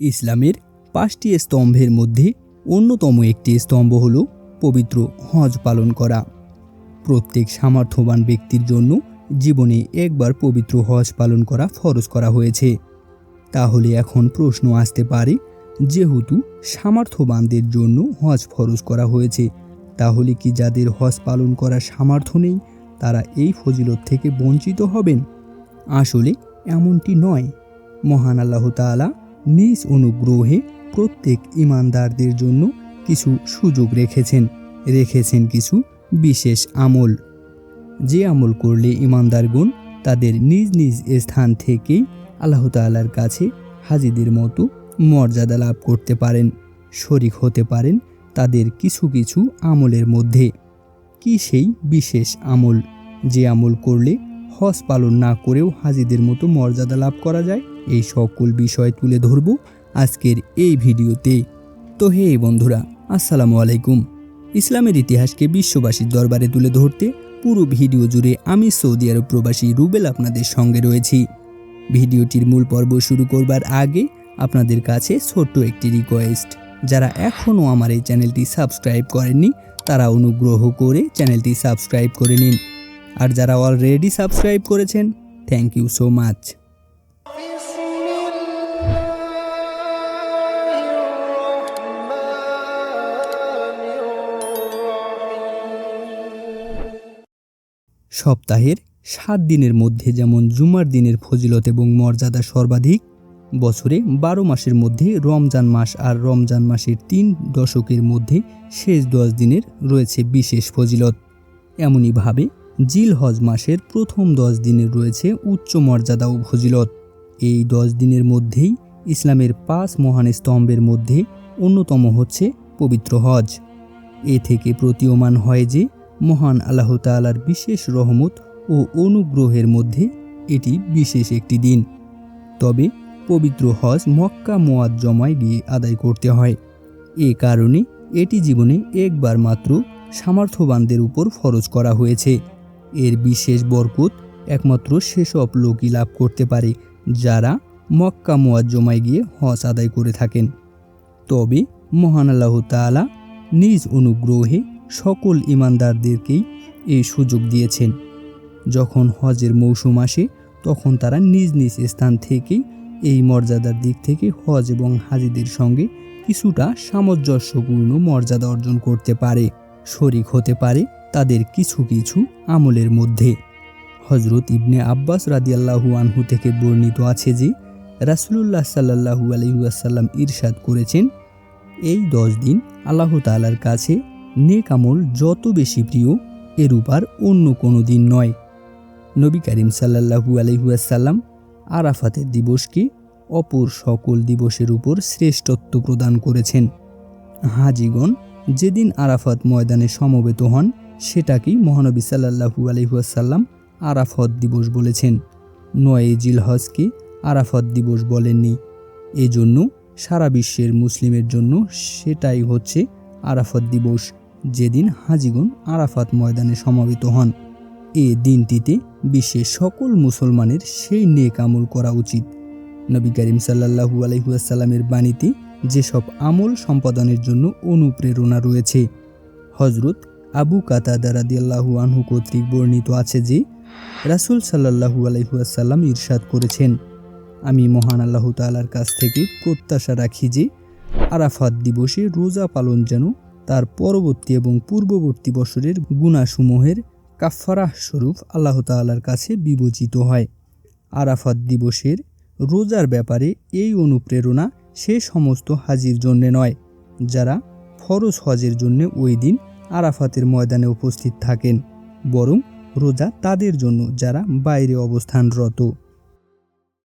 ইসলামের পাঁচটি স্তম্ভের মধ্যে অন্যতম একটি স্তম্ভ হল পবিত্র হজ পালন করা। প্রত্যেক সামর্থ্যবান ব্যক্তির জন্য জীবনে একবার পবিত্র হজ পালন করা ফরজ করা হয়েছে। তাহলে এখন প্রশ্ন আসতে পারে, যেহেতু সামর্থ্যবানদের জন্য হজ ফরজ করা হয়েছে, তাহলে কি যাদের হজ পালন করার সামর্থ্য নেই, তারা এই ফজিলত থেকে বঞ্চিত হবেন? আসলে এমনটি নয়। মহান আল্লাহ তাআলা নিজ অনুগ্রহে প্রত্যেক ইমানদারদের জন্য কিছু সুযোগ রেখেছেন। রেখেছেন কিছু বিশেষ আমল। যে আমল করলে ইমানদারগণ তাদের নিজ নিজ স্থান থেকেই আল্লাহ তাআলার কাছে হাজিদের মতো মর্যাদা লাভ করতে পারেন, শরিক হতে পারেন তাদের কিছু কিছু আমলের মধ্যে। কি সেই বিশেষ আমল? যে আমল করলে হজ পালন না করেও হাজিদের মতো মর্যাদা লাভ করা যায়? এই সকল বিষয় তুলে ধরব আজকের এই ভিডিওতে। তো হে বন্ধুরা, আসসালামু আলাইকুম। ইসলামের ইতিহাসকে বিশ্ববাসীর দরবারে তুলে ধরতে পুরো ভিডিও জুড়ে আমি সৌদি আরব প্রবাসী রুবেল আপনাদের সঙ্গে রয়েছি। ভিডিওটির মূল পর্ব শুরু করবার আগে আপনাদের কাছে ছোট্ট একটি রিকোয়েস্ট যারা এখনও আমার এই চ্যানেলটি সাবস্ক্রাইব করেননি, তারা অনুগ্রহ করে চ্যানেলটি সাবস্ক্রাইব করে নিন। আর যারা অলরেডি সাবস্ক্রাইব করেছেন থ্যাংক ইউ সো মাচ সপ্তাহের সাত দিনের মধ্যে যেমন জুমার দিনের ফজিলত এবং মর্যাদা সর্বাধিক, বছরে বারো মাসের মধ্যে রমজান মাস আর রমজান মাসের তিন দশকের মধ্যে শেষ দশ দিনের রয়েছে বিশেষ ফজিলত। এমনইভাবে জিল হজ মাসের প্রথম দশ দিনের রয়েছে উচ্চ মর্যাদা ও ফজিলত। এই দশ দিনের মধ্যেই ইসলামের পাঁচ মহান স্তম্ভের মধ্যে অন্যতম হচ্ছে পবিত্র হজ। এ থেকে প্রতীয়মান হয় যে মহান আল্লাহ তাআলার বিশেষ রহমত ও অনুগ্রহের মধ্যে এটি বিশেষ একটি দিন। তবে পবিত্র হজ মক্কা মোয়াজ্জমায় গিয়ে আদায় করতে হয়। এ কারণে এটি জীবনে একবার মাত্র সামর্থ্যবানদের উপর ফরজ করা হয়েছে। এর বিশেষ বরকত একমাত্র সেসব লোকই লাভ করতে পারে যারা মক্কা মোয়াজ্জমায় গিয়ে হজ আদায় করে থাকেন। তবে মহান আল্লাহ তাআলা নিজ অনুগ্রহে সকল ইমানদারদেরকেই এই সুযোগ দিয়েছেন। যখন হজের মৌসুম আসে, তখন তারা নিজ নিজ স্থান থেকেই এই মর্যাদার দিক থেকে হজ এবং হাজিদের সঙ্গে কিছুটা সামঞ্জস্যপূর্ণ মর্যাদা অর্জন করতে পারে, শরিক হতে পারে তাদের কিছু কিছু আমলের মধ্যে। হজরত ইবনে আব্বাস রাদিয়াল্লাহু আনহু থেকে বর্ণিত আছে যে, রাসুলুল্লাহ সাল্লাহু আলহিউসাল্লাম ইরশাদ করেছেন, এই দশ দিন আল্লাহ তাআলার কাছে নেক আমল যত বেশি প্রিয়, এরূপ আর অন্য কোনো দিন নয়। নবী করিম সাল্লাহু আলহিউসাল্লাম আরাফাতের দিবসকে অপর সকল দিবসের উপর শ্রেষ্ঠত্ব প্রদান করেছেন। হাজিগণ যেদিন আরাফাত ময়দানে সমবেত হন, সেটাকেই মহানবী সাল্লাহু আলহিহাসাল্লাম আরাফত দিবস বলেছেন। নয় জিলহজকে আরাফত দিবস বলেননি। এজন্য সারা বিশ্বের মুসলিমের জন্য সেটাই হচ্ছে আরাফত দিবস। যেদিন হাজিগুন আরাফাত ময়দানে সমাবেত হন, এ দিনটিতে বিশ্বের সকল মুসলমানের সেই নেক আমল করা উচিত। নবী করিম সাল্লাহু আলহিহাসাল্লামের বাণীতে যেসব আমল সম্পাদনের জন্য অনুপ্রেরণা রয়েছে। হজরত আবু কাতাদা রাদিয়াল্লাহু আনহু কর্তৃক বর্ণিত আছে যে, রাসুল সাল্লাহু আলহিহাসাল্লাম ইরশাদ করেছেন, আমি মহান আল্লাহ তালার কাছ থেকে প্রত্যাশা রাখি যে, আরাফাত দিবসে রোজা পালন যেন তার পরবর্তী এবং পূর্ববর্তী বছরের গুণাসমূহের কাফারাহ স্বরূপ আল্লাহ তাল্লার কাছে বিবেচিত হয়। আরাফাত দিবসের রোজার ব্যাপারে এই অনুপ্রেরণা সে সমস্ত হাজির জন্যে নয়, যারা ফরজ হজের জন্য ওই দিন আরাফাতের ময়দানে উপস্থিত থাকেন, বরং রোজা তাদের জন্য যারা বাইরে অবস্থানরত।